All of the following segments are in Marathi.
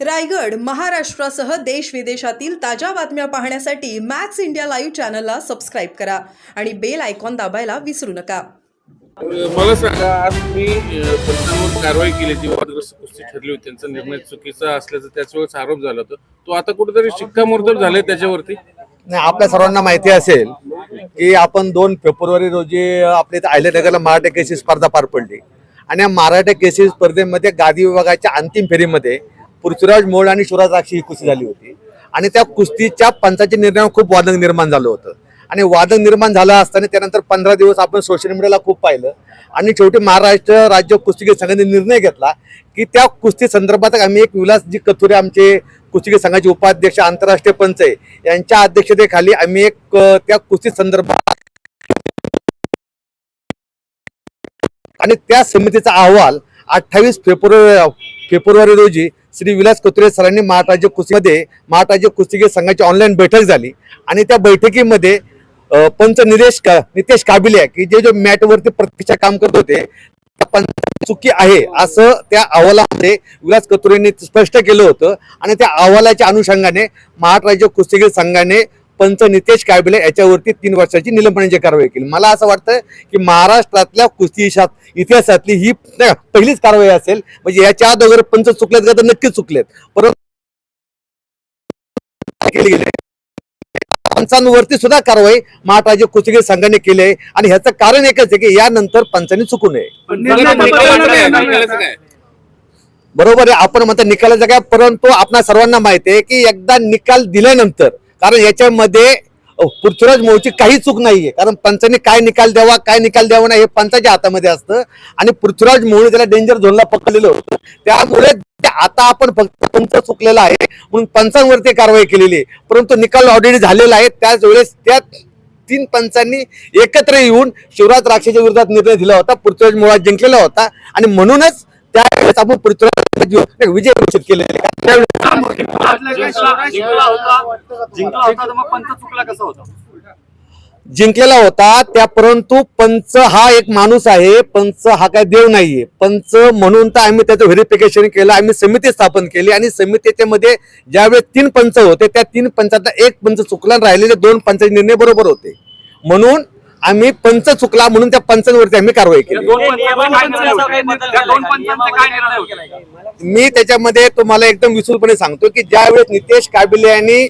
रायगड महाराष्ट्रासह देश विदेशातील ताज्या बातम्या पाहण्यासाठी मॅक्स इंडिया लाईव्ह चॅनलला सबस्क्राईब करा आणि बेल आयकॉन दाबायला विसरू नका. मला सांगा आज तुम्ही अ, पंचांवर कारवाई केली जी वादग्रस्त कुस्ती ठरली होती त्यांचा निर्णय चुकीचा असल्याचा त्याच वेळेस आरोप झाला होता. तो आता कुठेतरी शिक्कामोर्तब झालाय त्याच्यावरती? नाही आपल्या सर्वांना माहिती असेल की आपण दोन फेब्रुवारी रोजी आपल्या इथे अहिल्यानगरला मराठा केसी स्पर्धा पार पडली. आणि या मराठा केसी स्पर्धेमध्ये गादी विभागाच्या अंतिम फेरीमध्ये पृथ्वीराज मोळ आणि शिवराजाक्षी ही कुस्ती झाली होती. आणि त्या कुस्तीच्या पंचाच्या निर्णयावर खूप वादक निर्माण झालं होतं. आणि वादक निर्माण झालं असताना त्यानंतर पंधरा दिवस आपण सोशल मीडियाला खूप पाहिलं. आणि शेवटी महाराष्ट्र राज्य कुस्तीगीर संघाने निर्णय घेतला की त्या कुस्ती संदर्भात आम्ही एक विलासजी कथुरे आमचे कुस्तीगीर संघाचे उपाध्यक्ष आंतरराष्ट्रीय पंच आहे. यांच्या अध्यक्षतेखाली आम्ही एक त्या कुस्ती संदर्भात आणि त्या समितीचा अहवाल अठ्ठावीस फेब्रुवारी फेब्रुवारी रोजी श्री विलास कथुरे सरांनी महाराज्य कुस्तीमध्ये महाराज्य कुस्तीगीर संघाची ऑनलाईन बैठक झाली. आणि त्या बैठकीमध्ये पंच निलेश का नितेश काबिले की जे जे मॅटवरती प्रत्यक्ष काम करत होते चुकी आहे असं त्या अहवालामध्ये विलास कथुरेंनी स्पष्ट केलं होतं. आणि त्या अहवालाच्या अनुषंगाने महाराष्ट्र कुस्तीगीर संघाने पंच नितेश कायबले याच्यावरती तीन वर्षाची निलंबनाची कारवाई केली. मला असं वाटतं की महाराष्ट्रातल्या कुस्ती इतिहासातली ही पहिलीच कारवाई असेल. म्हणजे याच्या अगोदर पंच चुकलेत का तर नक्कीच चुकलेत. परंतु केली गेली. पंचांवरती सुद्धा कारवाई महाराष्ट्र कुस्तीगीर संघाने केली आहे. आणि ह्याचं कारण एकच आहे की यानंतर पंचांनी चुकू नये. बरोबर आहे आपण म्हणतो निकालाचा काय परंतु आपणा सर्वांना माहिती आहे की एकदा निकाल दिल्यानंतर कारण याच्यामध्ये पृथ्वीराज मोहची काही चूक नाहीये. कारण पंचाने काय निकाल द्यावा काय निकाल द्यावा नाही हे पंचाच्या हातामध्ये असतं. आणि पृथ्वीराज मोहने त्याला डेंजर झोनला पकडलेलं होतं. त्यामुळे आता आपण फक्त पंच चुकलेला आहे म्हणून पंचांवरती कारवाई केलेली आहे. परंतु निकाल ऑलरेडी झालेला आहे. त्याच वेळेस त्या तीन पंचांनी एकत्र येऊन शिवराज राक्षेच्या विरोधात निर्णय दिला होता. पृथ्वीराज मोळा जिंकलेला होता. आणि म्हणूनच त्यावेळेस आपण पृथ्वीराज विजय घोषित केलेले जिंकला होता जिंकला होता जिंकलेला होता त्या परंतु पंच हा एक माणूस आहे. पंच हा काय देव नाहीये. पंच म्हणून तर आम्ही त्याचं व्हेरिफिकेशन केलं. आम्ही समिती स्थापन केली आणि समितीच्या मध्ये ज्यावेळेस तीन पंच होते त्या तीन पंचातला एक पंच चुकला राहिलेले दोन पंचाचे निर्णय बरोबर होते. म्हणून आम्ही पंच चुकला म्हणून त्या पंचांवरती आम्ही कारवाई केली. मी त्याच्यामध्ये तुम्हाला एकदम विसूरपणे सांगतो की ज्यावेळेस नितेश काबिले यांनी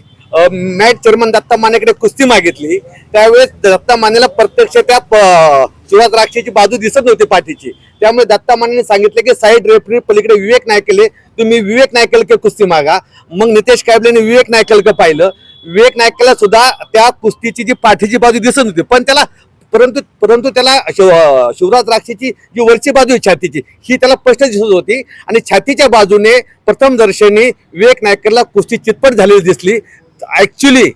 मॅट चेअरमन दत्ता मानेकडे कुस्ती मागितली त्यावेळेस दत्ता मानेला प्रत्यक्ष त्या प- शिवाज राक्षेची बाजू दिसत नव्हती पाठीची. त्यामुळे दत्ता मानेने सांगितले की साईड रेफरी पलीकडे विवेक नायकले तुम्ही विवेक नायकलके कुस्ती मागा. मग नितेश काबलेने विवेक नायकलके पाहिलं. विवेक नायकला सुद्धा त्या कुस्तीची जी पाठीची बाजू दिसत होती पण त्याला परंतु परंतु त्याला शिव शिवराज राक्षीची जी वरची बाजू आहे छातीची ही त्याला स्पष्ट दिसत होती. आणि छातीच्या बाजूने प्रथम दर्शनी विवेक नायकरला कुस्ती चितपट झालेली दिसली. ऍक्च्युली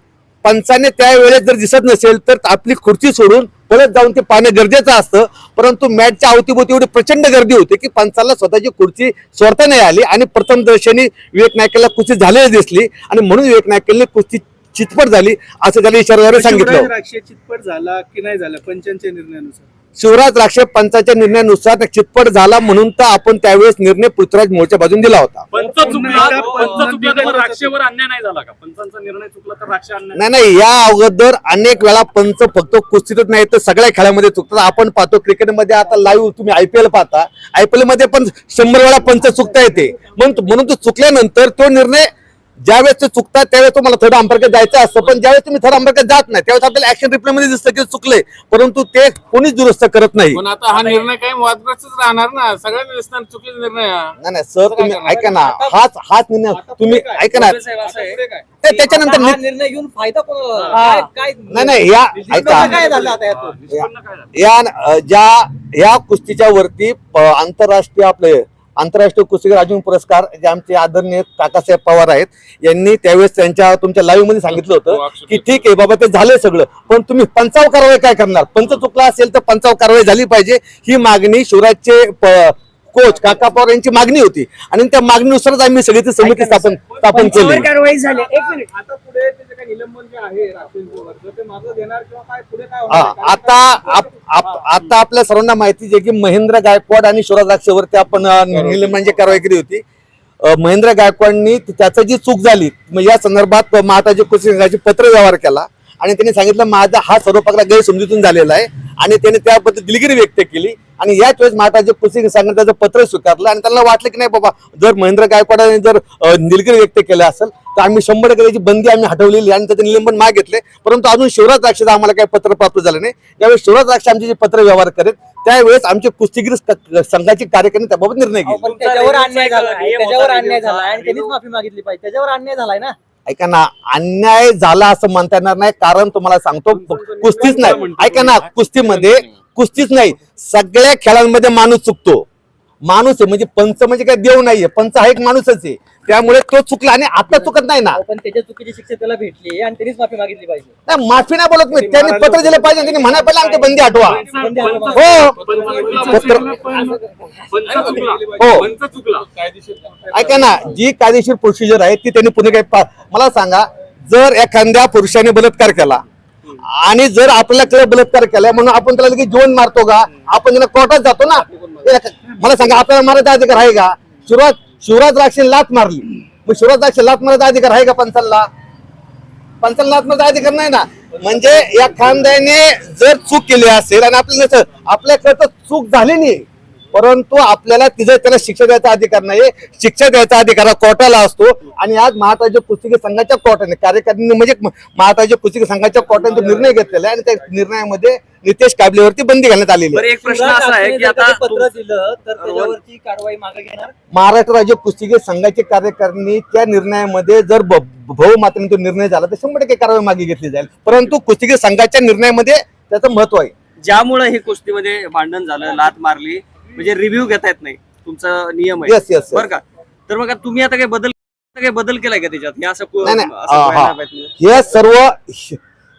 पंचाने त्यावेळेस जर दिसत नसेल तर आपली खुर्ची सोडून परत जाऊन ते पाहणं गरजेचं असतं. परंतु मॅटच्या अवतीभोवती एवढी प्रचंड गर्दी होती की पंचाला स्वतःची खुर्ची सोडता नाही आली आणि प्रथम दर्शनी विवेक नायकेला कुस्ती झालेली दिसली. आणि म्हणून विवेक नायकेलने कुस्ती चितपट झाली असं त्याला इशाराद्वारे सांगितलं. राक्षे चितपट झाला की नाही झाला? पंचांच्या निर्णयानुसार. शिवराज राक्षे पंचाच्या निर्णयानुसार चितपट झाला म्हणून तर आपण त्यावेळेस निर्णय पृथ्वीराज मोर्चा बाजून दिला होता. पंच चुकला पंच चुकला तर राक्षेवर अन्याय नाही झाला का? पंचांचा निर्णय चुकला तर राक्ष अन्याय नाही नाही या अगोदर अनेक वेळा पंच फक्त कुस्तीतच नाही तर सगळ्या खेळामध्ये चुकतात. आपण पाहतो क्रिकेटमध्ये आता लाईव्ह तुम्ही आयपीएल पाहता. आयपीएलमध्ये पण शंभर वेळा पंच चुकता येते. म्हणून म्हणून तो चुकल्यानंतर तो निर्णय ज्यावेळेस ते चुकतात त्यावेळेस तुम्हाला थर्ड अंपायर जायचं असतं. पण ज्यावेळेस तुम्ही थर्ड अंपायर जात नाही त्यावेळेस आपल्याला ऍक्शन रिप्ले मध्ये दिसतं की चुकले परंतु ते कोणीच दुरुस्त करत नाही. पण आता हा निर्णय काही वादग्रस्तच राहणार ना. सगळ्यांना दिसणार चुकीचा निर्णय हा. नाही नाही सर तुम्ही ऐका ना. हाच हाच निर्णय तुम्ही ऐका ना. ते त्याच्यानंतर हा नि- निर्णय घेऊन फायदा कोणाला काय काय नाही नाही या ऐका. काय झालं आता यातून? या अ, ज्या या कुस्तीच्या वरती प- आंतरराष्ट्रीय आपले आंतरराष्ट्रीय कुस्तीगीर अर्जुन पुरस्कार जे आमचे आदरणीय काकासाहेब पवार आहेत यांनी त्यावेळेस त्यांच्या तुमच्या लाईव्हमध्ये सांगितलं होतं की ठीक आहे बाबा ते झालं सगळं पण तुम्ही पंचाव कारवाई काय करणार? पंच चुकला असेल तर पंचाव कारवाई झाली पाहिजे. ही मागणी शिवराजचे कोच काका पवार यांची मागणी होती. आणि त्या मागणीनुसारच आम्ही सगळी ती समिती स्थापन स्थापन केली. कारवाई झाली. एक मिनिट. आता पुढे त्याचे काही निलंबन जे आहे राक्षेंचं ते मागं घेणार किंवा काय? पुढे काय होणार? आहे? आता आप- आप- आता आपल्या सर्वांना माहिती आहे की महेंद्र गायकवाड आणि शिवराज राक्षेवरती आपण अ, निलंबनाची कारवाई केली होती. महेंद्र गायकवाडनी त्याचं जी चूक झाली या संदर्भात महाराज कुस्ती संघाची पत्र व्यवहार केला. आणि त्यांनी सांगितलं माझा हा सर्व प्रकार गैरसमजुतीतून झालेला आहे. आणि त्याने त्याबद्दल दिलगिरी व्यक्त केली. आणि याच वेळेस महाराज कुस्ती संघाने त्याचं पत्र स्वीकारलं आणि त्यांना वाटलं की नाही बाबा जर महेंद्र गायकवाडाने जर दिलगिरी व्यक्त केलं असेल तर आम्ही शंभर टक्के त्याची बंदी आम्ही हटवलेली आणि त्याचं निलंबन माग घेतले परंतु अजून शिवराज द्राक्षाचं आम्हाला काही पत्र प्राप्त झालं नाही. त्यावेळेस शिवराज द्राक्ष आमचे जे पत्र व्यवहार करेत त्यावेळेस आमचे कुस्तीगीर संघाची कार्यकर्ते त्याबाबत निर्णय घेतले. पण त्याच्यावर अन्याय. झाला. आणि त्यांनीच माफी मागितली पाहिजे. त्याच्यावर अन्याय झालाय ना. ऐका ना अन्याय झाला असं म्हणता येणार नाही कारण तुम्हाला सांगतो कुस्तीच नाही. ऐका ना कुस्तीमध्ये कुस्तीच नाही. सगळ्या खेळांमध्ये माणूस चुकतो. माणूस आहे म्हणजे पंच म्हणजे काय देव नाहीये पंच हा एक माणूसच आहे. त्यामुळे तो चुकला आणि आता चुकत नाही ना. पण त्याच्या चुकीची शिक्षा त्याला भेटली आणि त्यांनीच माफी मागितली पाहिजे. नाही, माफी नाही बोलत मी. त्यांनी पत्र दिलं पाहिजे त्यांनी म्हणा पहिला आमची बंदी हटवा पंच- हो. चुकला. हो. पंच चुकला. ऐका ना जी कायदेशीर प्रोसिजर आहे ती त्यांनी पुणे काही पा- मला सांगा जर एखाद्या पुरुषाने बलात्कार केला आणि जर आपल्याकडे बलात्कार केलाय म्हणून आपण त्याला लगेच जीवन मारतो का? आपण त्याला कोर्टात जातो ना? हे मला सांगा आपल्याला मारायचा अधिकार आहे का? शिवराज शिवराज राक्षे लात मारली. मग शिवराज राक्षे लात मारायचा अधिकार आहे का पंचालला? पंचाल लात मारायचा अधिकार नाही ना. म्हणजे या खानदाने जर चूक केली असेल आणि आपल्याला आपल्याकडे तर चूक झाली नाही. परंतु आपल्याला तिचं त्याला शिक्षा द्यायचा अधिकार नाही शिक्षा द्यायचा अधिकार हा कोर्टाला असतो. आणि आज महाराज कुस्तिकी संघाच्या कोर्टाने कार्यकारिणी म्हणजे महाराज कुस्तिकी संघाच्या कोर्टाने तो निर्णय घेतलेला आहे आणि त्या निर्णयामध्ये नितेश काबलेवरती बंदी घालण्यात आलेली आहे. एक प्रश्न असा आहे की आता पत्र दिलं तर त्याच्यावरची कारवाई मागे घेणार? महाराष्ट्र राज्य कुस्तिगी संघाचे कार्यकारिणी त्या निर्णयामध्ये जर बहुमताने तो निर्णय झाला तर शंभर टक्के कारवाई मागे घेतली जाईल. परंतु कुस्तिगी संघाच्या निर्णयामध्ये त्याचं महत्त्व आहे. ज्यामुळे हे कुस्तीमध्ये भांडण झालं लात मारली म्हणजे रिव्ह्यू घेता येत नाही. तुमचा नियम आहे. बरं का? तर मग तुम्ही आता काही बदल काही बदल केलाय का त्याच्यात? हे असं कु- नाही, नाही. असं हा, हा. हे सर्व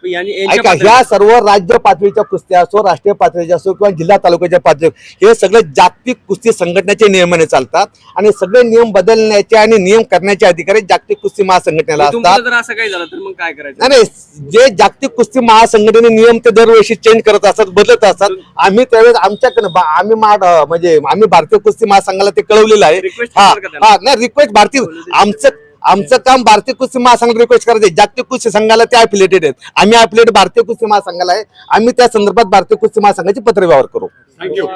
ऐका ह्या सर्व राज्य पातळीच्या कुस्त्या असो राष्ट्रीय पातळीच्या असो किंवा जिल्हा तालुक्याच्या पातळी हे सगळे जागतिक कुस्ती संघटनेचे नियमाने चालतात आणि सगळे नियम बदलण्याचे आणि नियम करण्याचे अधिकारी जागतिक कुस्ती महासंघटनेला असतात. असं काही झालं तर मग काय करायचं? नाही नाही जे जागतिक कुस्ती महासंघटने नियम ते दरवर्षी चेंज करत असतात बदलत असतात आम्ही त्यावेळेस आमच्याकडे आम्ही म्हणजे आम्ही भारतीय कुस्ती महासंघाला ते कळवलेलं आहे. हा? हा नाही रिक्वेस्ट भारतीय आमचं आमचं काम भारतीय कुस्ती महासंघाला रिक्वेस्ट करायचं जागतिक कुस्ती संघाला ते अफिलेटेड आहेत. आम्ही अफिलेट भारतीय कुस्ती महासंघाला आहे. आम्ही त्या संदर्भात भारतीय कुस्ती महासंघाचे पत्र व्यवहार करू थँक्यू